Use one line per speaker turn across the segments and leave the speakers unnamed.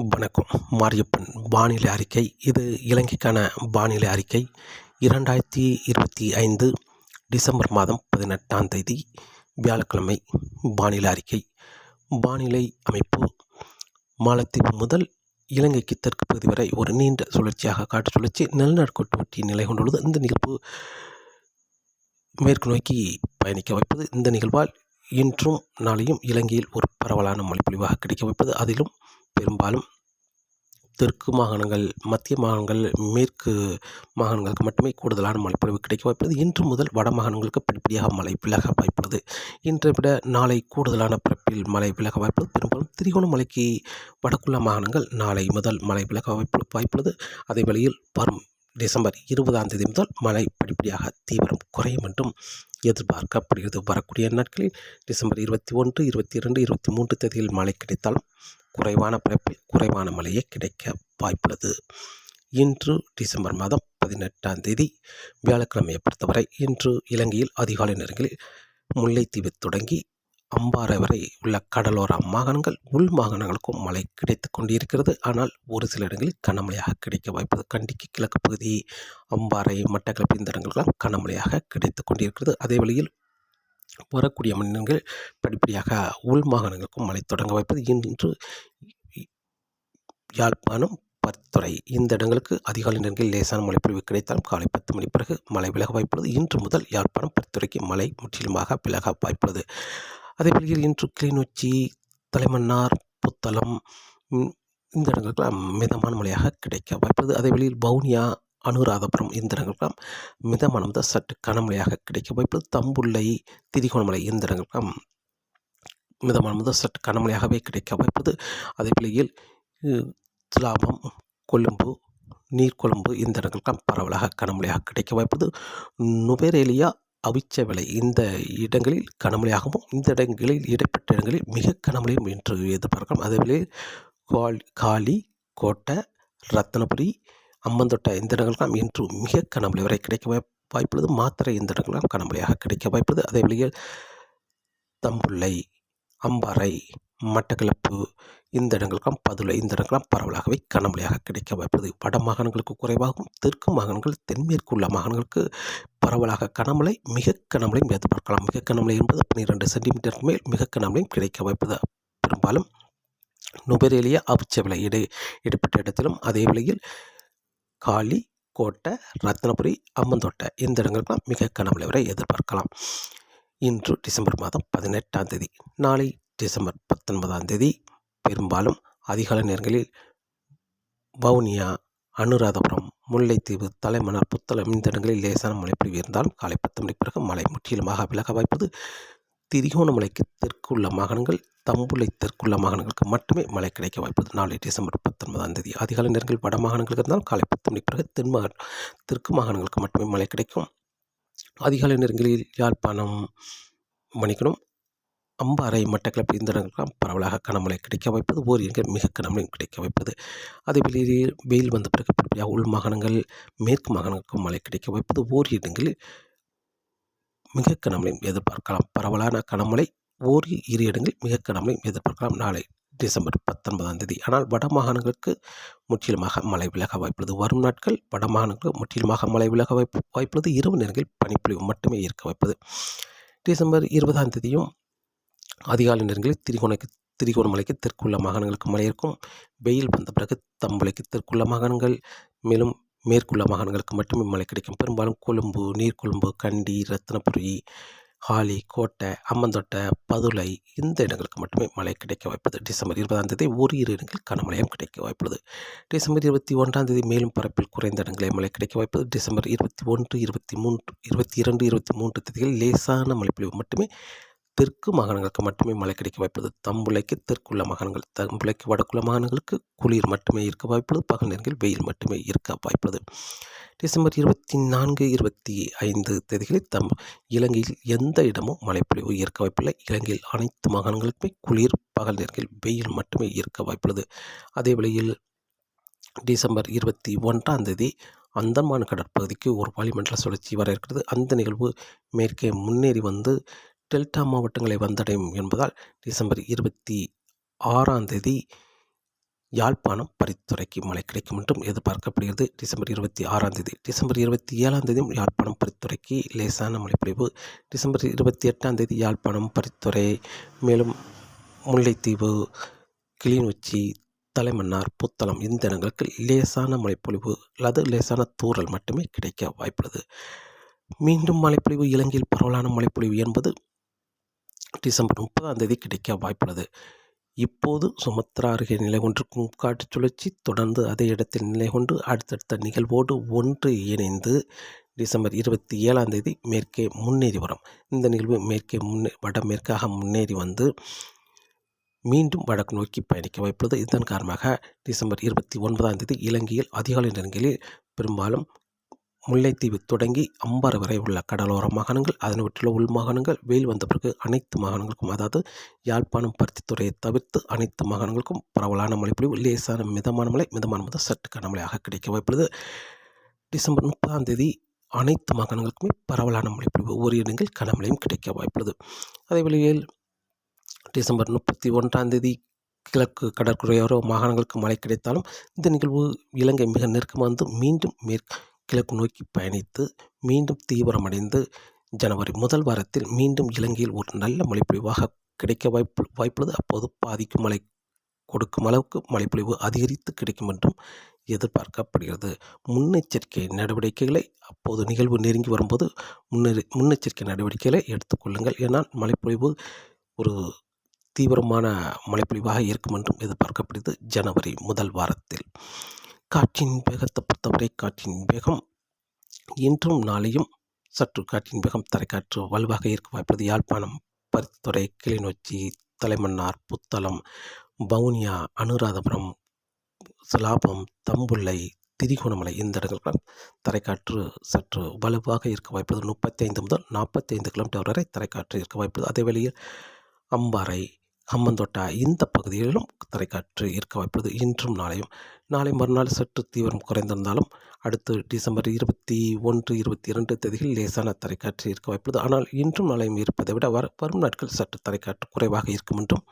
வணக்கம். மாரியப்பன் வானிலை அறிக்கை. இது இலங்கைக்கான வானிலை அறிக்கை. இரண்டாயிரத்தி இருபத்தி ஐந்து டிசம்பர் மாதம் பதினெட்டாம் தேதி வியாழக்கிழமை வானிலை அறிக்கை. வானிலை அமைப்பு. மாலத்தீவு முதல் இலங்கைக்கு தெற்கு பகுதி வரை ஒரு நீண்ட சுழற்சியாக காற்று சுழற்சி நிலநடுக்கோட்டு ஒட்டி நிலை கொண்டுள்ளது. இந்த நிகழ்வு மேற்கு நோக்கி பயணிக்க வைப்பது. இந்த நிகழ்வால் இன்றும் நாளையும் இலங்கையில் ஒரு பரவலான மழைப்பொழிவாக கிடைக்க வைப்பது. அதிலும் பெரும்பாலும் தெற்கு மாகாணங்கள் மத்திய மாகாணங்கள் மேற்கு மாகாணங்களுக்கு மட்டுமே கூடுதலான மழைப்பொழிவு கிடைக்க வாய்ப்புள்ளது. இன்று முதல் வட மாகாணங்களுக்கு படிப்படியாக மழை விலக வாய்ப்புள்ளது. இன்றை விட நாளை கூடுதலான பரப்பில் மழை விலக வாய்ப்புள்ளது. பெரும்பாலும் திரிகோணமலைக்கு வடக்குள்ள மாகாணங்கள் நாளை முதல் மழை விலக வாய்ப்பு வாய்ப்புள்ளது. அதே வழியில் வரும் டிசம்பர் இருபதாம் தேதி முதல் மழை படிப்படியாக தீவிரம் குறையும் என்றும் எதிர்பார்க்கப்படுகிறது. வரக்கூடிய நாட்களில் டிசம்பர் இருபத்தி ஒன்று இருபத்தி இரண்டு இருபத்தி மூன்று தேதியில் மழை கிடைத்தாலும் குறைவான பரப்பில் குறைவான மழையே கிடைக்க வாய்ப்புள்ளது. இன்று டிசம்பர் மாதம் பதினெட்டாம் தேதி வியாழக்கிழமையை பொறுத்தவரை இன்று இலங்கையில் அதிகாலை நேரங்களில் முல்லைத்தீவு தொடங்கி அம்பாறை வரை உள்ள கடலோர மாகாணங்கள் உள் மாகாணங்களுக்கும் மழை கிடைத்து கொண்டிருக்கிறது. ஆனால் ஒரு சில இடங்களில் கனமழையாக கிடைக்க வாய்ப்பது கண்டிக்கு கிழக்கு பகுதி அம்பாறை மட்டக்களப்பு இந்த இடங்களுக்கெல்லாம் கனமழையாக கிடைத்து கொண்டிருக்கிறது. அதே வழியில் வரக்கூடிய மன்னர்கள் படிப்படியாக உள் மாகாணங்களுக்கும் மழை தொடங்க வைப்பது இன்று யாழ்ப்பாணம் பத்துறை இந்த இடங்களுக்கு அதிகாலை நேரங்களில் லேசான மழைப்பொழிவு கிடைத்தாலும் காலை பத்து மணி பிறகு மழை விலக வாய்ப்புள்ளது இன்று முதல் யாழ்ப்பாணம் பத்துறைக்கு மழை முற்றிலுமாக விலக வாய்ப்புள்ளது அதே இன்று கிளிநொச்சி தலைமன்னார் புத்தளம் இந்த இடங்களுக்கெல்லாம் மிதமான மழையாக கிடைக்க வாய்ப்புள்ளது அதே வழியில் வவுனியா அனுராதபுரம் இயந்திரங்களுக்கெல்லாம் மிதமானம் மிதமான சற்று கனமழையாக கிடைக்க வாய்ப்பு தம்புள்ளை திரிகோணமலை இயந்திரங்களுக்கெல்லாம் மிதமான முதல் சற்று கனமழையாகவே கிடைக்க வாய்ப்பது அதே வேளையில் துலாபம் கொழும்பு நீர்கொழும்பு இந்த இடங்களுக்கெல்லாம் பரவலாக கனமழையாக கிடைக்க வாய்ப்பது நுபேரேலியா அவிச்ச விலை இந்த இடங்களில் கனமழையாகவும் இந்த இடங்களில் இடைப்பட்ட இடங்களில் மிக கனமழையும் என்று எதிர்பார்க்கலாம். அதேவேளை காலி காலி கோட்டை ரத்னபுரி அம்மந்தொட்டை எந்திரங்கள்லாம் இன்று மிக கனமழை வரை கிடைக்க வாய்ப்புள்ளது. மாத்திரை இந்த கனமழையாக கிடைக்க வாய்ப்புள்ளது. அதே வழியில் தம்புள்ளை அம்பாறை மட்டக்களப்பு இந்த இடங்களுக்கெல்லாம் பதுளை இந்த இடங்கள்லாம் பரவலாகவே கனமழையாக கிடைக்க வாய்ப்புள்ளது. வட மாகாணங்களுக்கு குறைவாகவும் தெற்கு மாகாணங்கள் தென்மேற்கு உள்ள மாகாணங்களுக்கு பரவலாக கனமழை மிக கனமழையும் எதிர்பார்க்கலாம் மிக கனமழை என்பது பன்னிரெண்டு சென்டிமீட்டருக்கு மேல் மிக கனமழையும் கிடைக்க வாய்ப்பது பெரும்பாலும் நுபரேலியா அபுச்சவிலை இடை இடைப்பட்ட இடத்திலும் அதே வேளையில் காளி கோட்டை ரத்னபுரி அம்மந்தோட்டை இந்த இடங்களுக்கெல்லாம் மிக கனமழை வரை எதிர்பார்க்கலாம். இன்று டிசம்பர் மாதம் பதினெட்டாம் தேதி நாளை டிசம்பர் பத்தொன்பதாம் தேதி. பெரும்பாலும் அதிகால நேரங்களில் வவுனியா அனுராதபுரம் முல்லைத்தீவு தலைமணர் புத்தளம் இந்த இடங்களில் லேசான மழைப்பொழிவு இருந்தாலும் காலை பத்து மணிக்கு பிறகு மழை முற்றிலுமாக விலக வாய்ப்பது திரிகோணமலைக்கு தெற்குள்ள மாகாணங்கள் தம்புளை தெற்குள்ள மாகாணங்களுக்கு மட்டுமே மழை கிடைக்க வாய்ப்பது நாளை டிசம்பர் பத்தொன்பதாம் தேதி அதிகாலை நேரங்கள் வட மாகாணங்களுக்கு இருந்தால் காலை பத்து மணி பிறகு தென் மாகாண தெற்கு மாகாணங்களுக்கு மட்டுமே மழை கிடைக்கும். அதிகாலை நேரங்களில் யாழ்ப்பாணம் மணிக்கணும். அம்பாறை மட்டக்களப்பு இந்த இடங்களுக்கெல்லாம் பரவலாக கனமழை கிடைக்க வைப்பது ஓரியங்கள் மிக கனமழையும் கிடைக்க வைப்பது அதே வெளியில் வெயில் வந்த பிறகு படிப்படியாக உள் மாகாணங்கள் மேற்கு மாகாணங்களுக்கும் மழை கிடைக்க வைப்பது ஓர் இடங்களில் மிக கனமழையும் எதிர்பார்க்கலாம். பரவலான கனமழை ஓரி இரு இடங்களில் மிக கனமழையும் எதிர்பார்க்கலாம். நாளை டிசம்பர் பத்தொன்பதாம் தேதி. ஆனால் வட மாகாணங்களுக்கு முற்றிலுமாக மழை விலக வாய்ப்புள்ளது. வரும் நாட்கள் வட மாகாணங்களுக்கு முற்றிலுமாக மழை விலக வாய்ப்பு வாய்ப்புள்ளது. இரவு நேரங்களில் பனிப்பொழிவு மட்டுமே இருக்க வாய்ப்பது. டிசம்பர் இருபதாம் தேதியும் அதிகாலை நேரங்களில் திரிகோணக்கு திரிகோணமலைக்கு தெற்குள்ள மாகாணங்களுக்கு மழை இருக்கும் வெயில் வந்த பிறகு தம்பளைக்கு தெற்குள்ள மாகாணங்கள் மேலும் மேற்குள்ள மாகாணங்களுக்கு மட்டுமே மழை கிடைக்கும். பெரும்பாலும் கொழும்பு நீர்கொழும்பு கண்டி ரத்னபுரி ஹாலி கோட்டை அம்மந்தோட்டை பதுளை இந்த இடங்களுக்கு மட்டுமே மழை கிடைக்க வாய்ப்பது டிசம்பர் இருபதாம் தேதி ஒரு இரு இடங்களில் கனமழையும் கிடைக்க வாய்ப்புள்ளது. டிசம்பர் இருபத்தி ஒன்றாம் தேதி மேலும் பரப்பில் குறைந்த இடங்களில் மழை கிடைக்க வாய்ப்பது டிசம்பர் இருபத்தி ஒன்று இருபத்தி மூன்று இருபத்தி இரண்டு இருபத்தி மூன்று தேதிகளில் லேசான மழைப்பொழிவு மட்டுமே தெற்கு மாகாணங்களுக்கு மட்டுமே மழை கிடைக்க வாய்ப்புள்ளது. தம்புளைக்கு தெற்குள்ள மாகாணங்கள் தம்புளைக்கு வடக்குள்ள மாகாணங்களுக்கு குளிர் மட்டுமே இருக்க வாய்ப்புள்ளது. பகல் நேரங்களில் வெயில் மட்டுமே இருக்க வாய்ப்புள்ளது. டிசம்பர் இருபத்தி நான்கு இருபத்தி ஐந்து தேதிகளில் தம் இலங்கையில் எந்த இடமும் மழைப்பொழிவு இருக்க வாய்ப்பில்லை. இலங்கையில் அனைத்து மாகாணங்களுக்குமே குளிர் பகல் நேரங்களில் வெயில் மட்டுமே இருக்க வாய்ப்புள்ளது. அதே வேளையில் டிசம்பர் இருபத்தி ஒன்றாம் தேதி அந்தமான் கடற்பகுதிக்கு ஒரு வளிமண்டல சுழற்சி வர இருக்கிறது. அந்த நிகழ்வு மேற்கே முன்னேறி வந்து டெல்டா மாவட்டங்களை வந்தடையும் என்பதால் டிசம்பர் இருபத்தி ஆறாம் தேதி யாழ்ப்பாணம் பரித்துறைக்கு மழை கிடைக்கும் என்றும் எதிர்பார்க்கப்படுகிறது. டிசம்பர் இருபத்தி ஆறாம் தேதி டிசம்பர் இருபத்தி ஏழாம் தேதியும் யாழ்ப்பாணம் பரித்துறைக்கு லேசான மழைப்பொழிவு. டிசம்பர் இருபத்தி எட்டாம் தேதி யாழ்ப்பாணம் பரித்துறை மேலும் முல்லைத்தீவு கிளிநொச்சி தலைமன்னார் புத்தளம் இந்த இடங்களுக்கு லேசான மழைப்பொழிவு அல்லது லேசான தூறல் மட்டுமே கிடைக்க வாய்ப்புள்ளது. மீண்டும் மழைப்பொழிவு இலங்கையில் பரவலான மழைப்பொழிவு என்பது டிசம்பர் முப்பதாம் தேதி கிடைக்க வாய்ப்புள்ளது. இப்போது சுமத்ரா அருகே நிலை கொண்டிருக்கும் காற்று சுழற்சி தொடர்ந்து அதே இடத்தில் நிலை கொண்டு அடுத்தடுத்த நிகழ்வோடு ஒன்று இணைந்து டிசம்பர் இருபத்தி ஏழாம் தேதி மேற்கே முன்னேறி வரும். இந்த நிகழ்வு மேற்கே முன்னே வடமேற்காக முன்னேறி வந்து மீண்டும் வடக்கு நோக்கி பயணிக்க வாய்ப்புள்ளது. இதன் காரணமாக டிசம்பர் இருபத்தி ஒன்பதாம் தேதி இலங்கையில் அதிகாலை நேரங்களில் பெரும்பாலும் முல்லைத்தீவு தொடங்கி அம்பாறு வரை உள்ள கடலோர மாகாணங்கள் அதனை விட்டுள்ள உள் மாகாணங்கள் வெயில் வந்த பிறகு அனைத்து மாகாணங்களுக்கும் அதாவது யாழ்ப்பாணம் பருத்தித்துறையை தவிர்த்து அனைத்து மாகாணங்களுக்கும் பரவலான மழைப்பொழிவு லேசான மிதமான மழை மிதமான முதல் சற்று கனமழையாக கிடைக்க வாய்ப்புள்ளது. டிசம்பர் முப்பதாம் தேதி அனைத்து மாகாணங்களுக்குமே பரவலான மழைப்பொழிவு ஒரு இடங்கள் கனமழையும் கிடைக்க வாய்ப்புள்ளது. அதே வழியில் டிசம்பர் முப்பத்தி ஒன்றாம் தேதி கிழக்கு கடற்கரையோர மாகாணங்களுக்கு மழை கிடைத்தாலும் இந்த நிகழ்வு இலங்கை மிக நெருக்கமாக வந்து மீண்டும் மேற்கு கிழக்கு நோக்கி பயணித்து மீண்டும் தீவிரமடைந்து ஜனவரி முதல் வாரத்தில் மீண்டும் இலங்கையில் ஒரு நல்ல மழைப்பொழிவாக கிடைக்க வாய்ப்பு வாய்ப்புள்ளது. அப்போது பாதிக்கும் மழை கொடுக்கும் அளவுக்கு மழைப்பொழிவு அதிகரித்து கிடைக்கும் என்றும் எதிர்பார்க்கப்படுகிறது. முன்னெச்சரிக்கை நடவடிக்கைகளை அப்போது நிகழ்வு நெருங்கி வரும்போது முன்னெறி முன்னெச்சரிக்கை நடவடிக்கைகளை எடுத்துக்கொள்ளுங்கள் ஏன்னால் மழைப்பொழிவு ஒரு தீவிரமான மழைப்பொழிவாக இருக்கும் என்றும் எதிர்பார்க்கப்படுகிறது ஜனவரி முதல் வாரத்தில். காற்றின் வேகத்தை பொறுத்தவரை காற்றின் வேகம் இன்றும் நாளையும் சற்று காற்றின் வேகம் தரைக்காற்று வலுவாக இருக்க வாய்ப்பது யாழ்ப்பாணம் பருத்தித்துறை கிளிநொச்சி தலைமன்னார் புத்தளம் வவுனியா அனுராதபுரம் சிலாபம் தம்புள்ளை திரிகோணமலை இந்த இடங்கள் தரைக்காற்று சற்று வலுவாக இருக்க வாய்ப்பது முப்பத்தைந்து முதல் நாற்பத்தைந்து கிலோமீட்டர் வரை தரைக்காற்று இருக்க வாய்ப்பது அதே வேளையில் அம்பாறை ஹம்மந்தோட்டா இந்த பகுதிகளிலும் தரைக்காற்று இருக்க வாய்ப்புள்ளது. இன்றும் நாளையும். நாளை மறுநாள் சற்று தீவிரம் குறைந்திருந்தாலும் அடுத்து டிசம்பர் இருபத்தி ஒன்று இருபத்தி இரண்டு தேதியில் லேசான தரைக்காற்று இருக்க வாய்ப்புள்ளது. ஆனால் இன்றும் நாளையும் இருப்பதை விட வர வரும் நாட்கள் சற்று தரைக்காற்று குறைவாக இருக்கும் என்றும்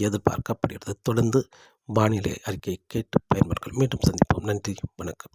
எதிர்பார்க்கப்படுகிறது. தொடர்ந்து வானிலை அறிக்கையை கேட்டு பயன்படுங்கள் மீண்டும் சந்திப்போம். நன்றி. வணக்கம்.